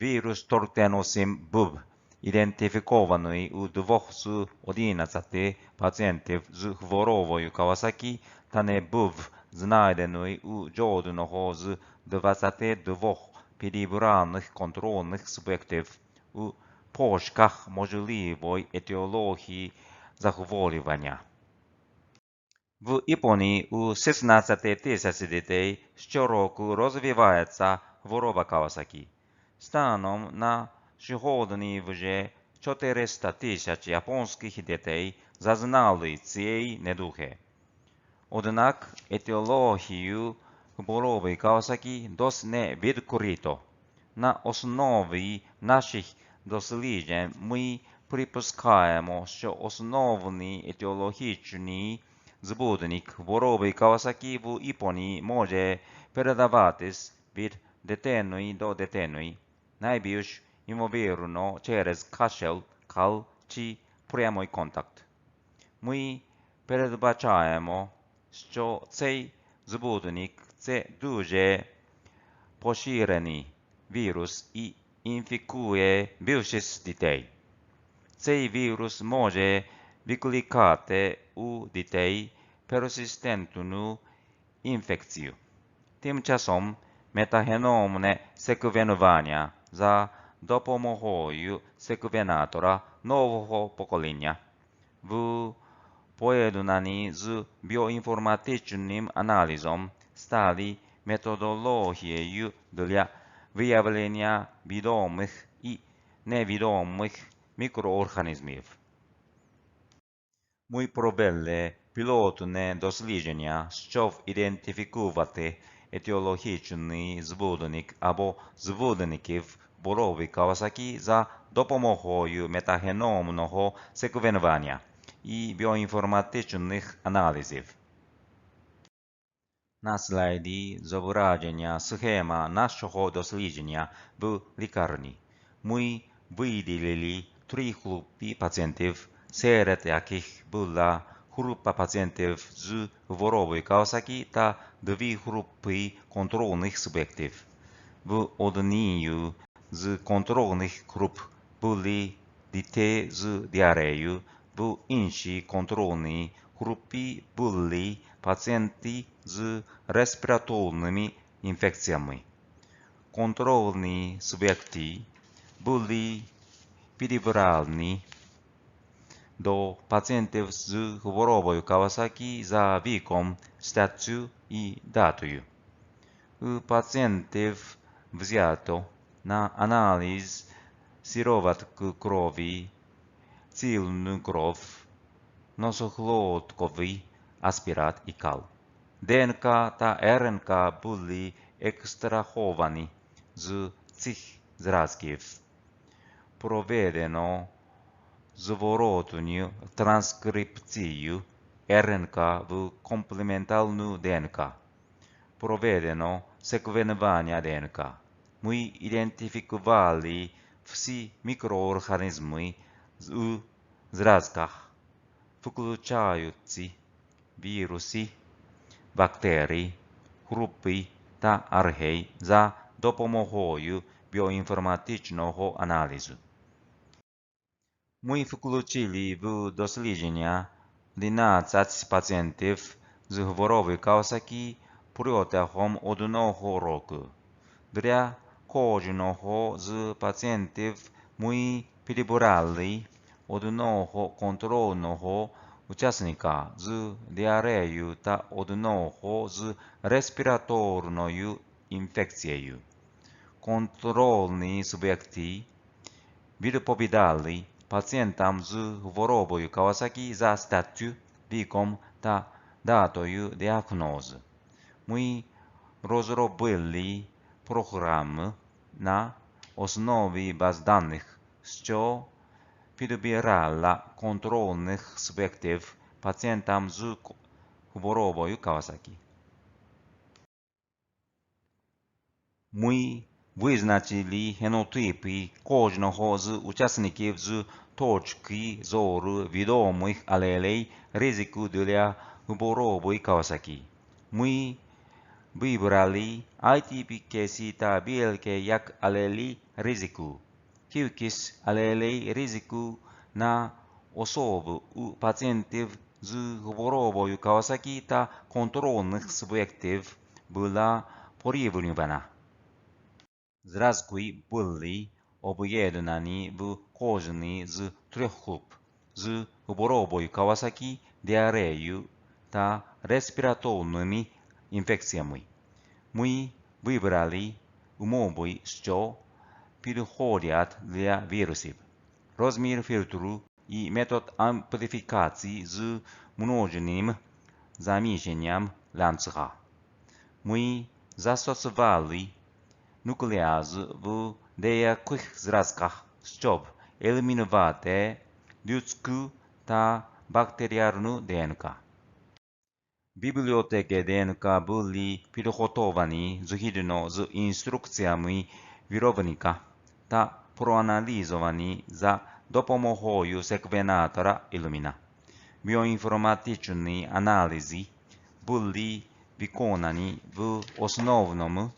vírus tortenosim bub identyfikovaný u dwóch z 11 pacjentów z chorobą Kawasaki, tane bub znajdený u żadnego z 22 pedibralnych kontrolnych subiektów u poszukach możliwej etiologii захворювання. В Японії у 16 тисяч дітей щороку розвивається хвороба Кавасакі. Станом на сьогодні вже 400 тисяч японських дітей зазнали цієї недуги. Однак етіологію хвороби Кавасакі досі не відкрито. На основі наших досліджень ми припускаємо, що основний етіологічний збудник хвороби Кавасакі в Японії може передаватись від дитини до дитини, найбільш ймовірно через кашель, кал чи прямий контакт. Ми передбачаємо, що цей збудник – це дуже поширений вірус і інфікує більшість дітей. Цей вірус може викликати у дітей персистентну інфекцію. Тим часом метагеномне секвенування за допомогою секвенатора нового покоління в поєднанні з біоінформатичним аналізом стали методологією для виявлення відомих і невідомих мікроорганізмів. Ми провели пілотне дослідження, щоб ідентифікувати етіологічний збудник або збудників хвороби Кавасакі за допомогою метагеномного секвенування і біоінформатичних аналізів. На слайді зображення схема нашого дослідження в лікарні. Ми виділили три групи пацієнтів, серед яких була група пацієнтів з хворобою Кавасакі та дві групи контрольних суб'єктів. В одній з контрольних груп були діти з діареєю, в іншій контрольній групі були пацієнти з респіраторними інфекціями. Контрольні суб'єкти були підібрані до пацієнтів з хворобою Кавасакі за віком, статтю і датою. У пацієнтів взято на аналіз сироватку крові, цільну кров, носоглотковий аспірат і кал. ДНК та РНК були екстраховані з цих зразків. Проведено зворотню транскрипцію РНК в комплементарну ДНК. Проведено секвенування ДНК. Ми ідентифікували всі мікроорганізми у зразках, включаючи віруси, бактерії, групи та аргей за допомогою біоінформатичного аналізу. Ми включили в дослідження 11 пацієнтів з хворобою Кавасакі протягом одного року. Для кожного з пацієнтів ми підібрали одного контрольного учасника з діареєю та одного з респіраторною інфекцією. Контрольні суб'єкти відповідали пацієнтам з хворобою Кавасакі за статтю, віком та датою діагнозу. Ми розробили програму на основі баз даних, що підбирала контрольних суб'єктів пацієнтам з хворобою Кавасакі. Ми визначили генотипи кожного з учасників з точки зору відомих алелей ризику для хвороби Кавасакі. Ми вибрали ITP-KC та BLK як алелі risiko. Hiukis alelei risiko na osobu u pacientów z chorobą Kawasaki ta kontrolnych subiektów była porównywana. Zrazki byli objednani w koźni z trzech grup z chorobą Kawasaki, diareją ta respiratornymi infekcjami. My wybrali umowy що підходять для вірусів. Розмір фільтру і метод ампліфікації з множеним заміщенням ланцюга. Ми застосували нуклеаз в деяких зразках, щоб елімінувати людську та бактеріальну ДНК. Бібліотеки ДНК були підготовані згідно з інструкціями виробника та проаналізовані за допомогою секвенатора Illumina. Біоінформатичні аналізи були виконані в основному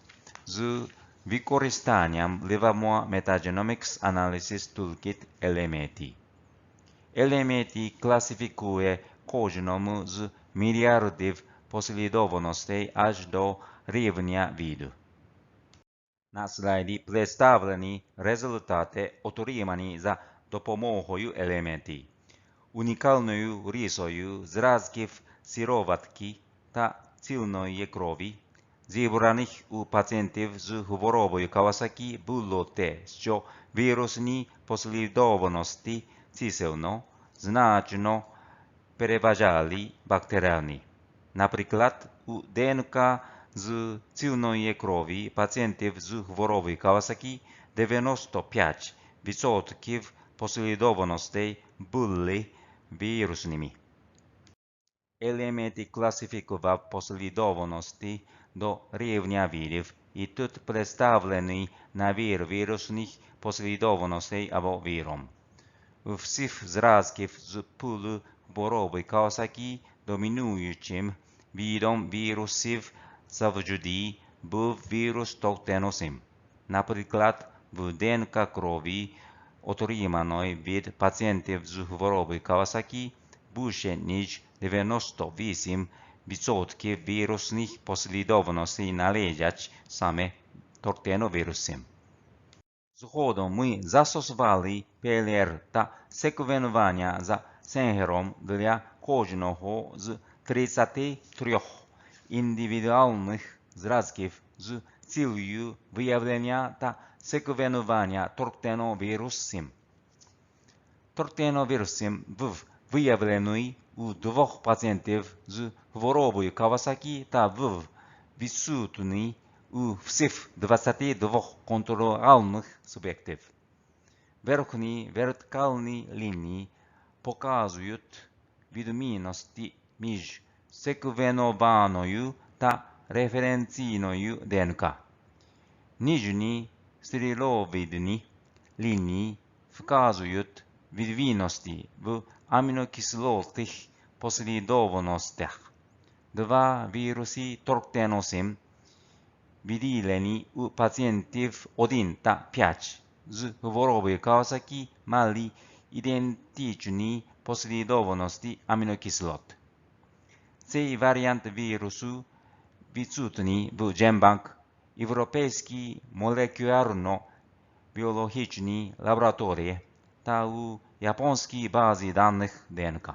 з використанням Livermore Metagenomics Analysis Toolkit LMAT. LMAT класифікує кожному з мільярдів послідовностей аж до рівня виду. На слайді представлені результати, отримані за допомогою елементів. Унікальною рисою зразків сироватки та цільної крові, зібраних у пацієнтів з хворобою Кавасакі, було те, що вірусні послідовності чисельно значно переважали бактеріальні. Наприклад, у ДНК з цільної крові пацієнтів з хворобою Кавасакі 95% послідовностей були вірусними. Елементи класифікував послідовності до рівня видів, і тут представлений набір вірусних послідовностей або віром. У всіх зразків з пулу хвороби Кавасакі домінуючим видом вірусів завжди був вірус токтеносим. Наприклад, в ДНК крові, отриманої від пацієнтів з хворобою Кавасакі, більше ніж 98% вірусних послідовностей належать саме токтеновірусам. Згодом ми застосували ПЛР та секвенування за сенгером для кожного з 33 індивідуальних зразків з цілею виявлення та секвенування токтеновірусів. Токтеновірусів був виявлений у двох пацієнтів з хворобою Кавасакі та був відсутній у всіх 22 контрольних суб'єктів. Верхні вертикальні лінії показують відмінності між секвенованою та референційною ДНК. Нижні стріловидні лінії вказують відмінності в амінокислотних послідовностях. Два віруси токтеносим відділені у пацієнтів 1 та 5 з хворобою Кавасакі мали ідентичні послідовності амінокислот. Цей варіант вірусу відсутній в Джембанк Європейській молекулярно-біологічній лабораторії та у японській базі даних ДНК.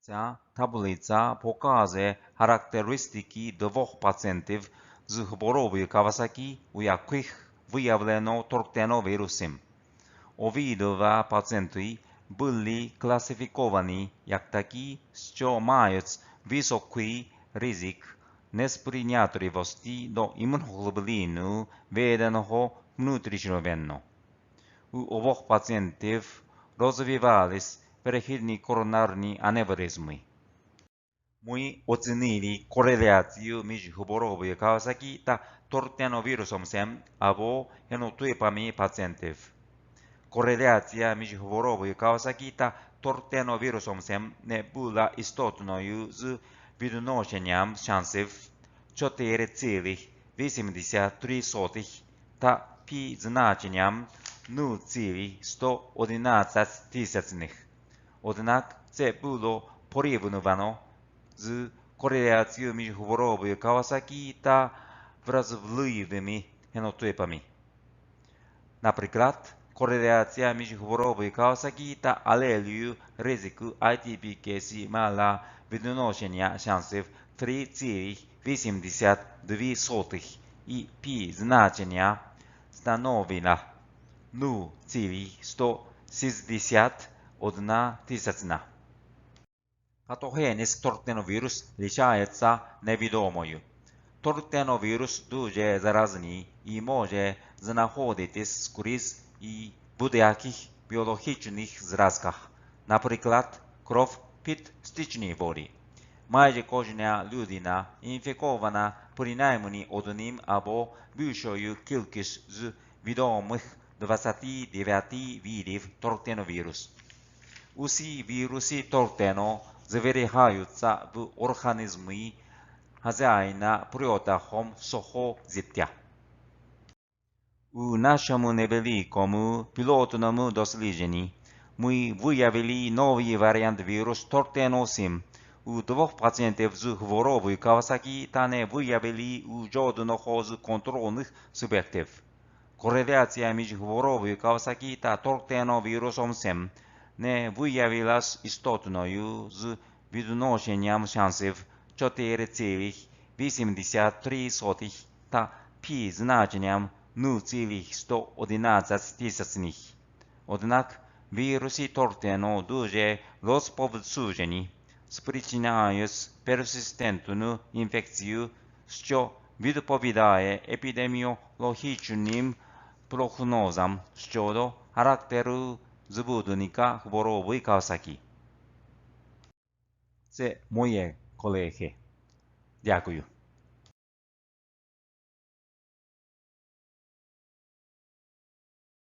Ця таблиця показує характеристики двох пацієнтів з хворобою Кавасакі, у яких виявлено токтеновірусом. Обидва пацієнти були класифіковані як такі, що мають високий ризик несприйнятливості до імуноглобуліну, виданого внутрішньовенно. У обох пацієнтів розвивались перехідні коронарні аневризми. Ми оцінили кореляцію між хворобою Кавасакі та тортеновірусом СЕМ або генотипами пацієнтів. Кореляція між хворобою Кавасакі та тортеновірусом СЕМ не була істотною з відношенням шансів 4,83 та p значенням 0,111 тисячних. Однак це було порівнювано з кореляцією між хворобою Кавасакі та вразливими генотипами. Наприклад, кореляція між хворобою Кавасакі та алелею ризику ITP-кейсі мала відношення шансів 3,82 і p значення становила 0,161 тисячна. Патогенез тортеновірус лишається невідомою. Тортеновірус дуже заразний і може знаходитись скрізь і будь-яких біологічних зразках, наприклад, кров під стічні воді. Майже кожна людина інфікована принаймні одним або більшою кількістю з відомих 29 видів тортеновірус. Усі віруси тортено зберігаються в організмі хазяїна протягом всього життя. У нашому невеликому пілотному дослідженні ми виявили новий варіант вірус Тортено-7 у двох пацієнтів з хворобою Кавасакі та не виявили у жодного з контрольних суб'єктів. Між хворобою Кавасакі та тортеновірусом 7 не виявилась істотною з відношенням шансів 4,83 та p значенням 0,111 тисячних. Однак віруси тортено дуже розповсюджені, спричиняють персистентну інфекцію, що відповідає епідеміологічним プロフノーザン主張のハラクテルズブードニカフボローブイ川崎ゼモイエコレヘ略ユ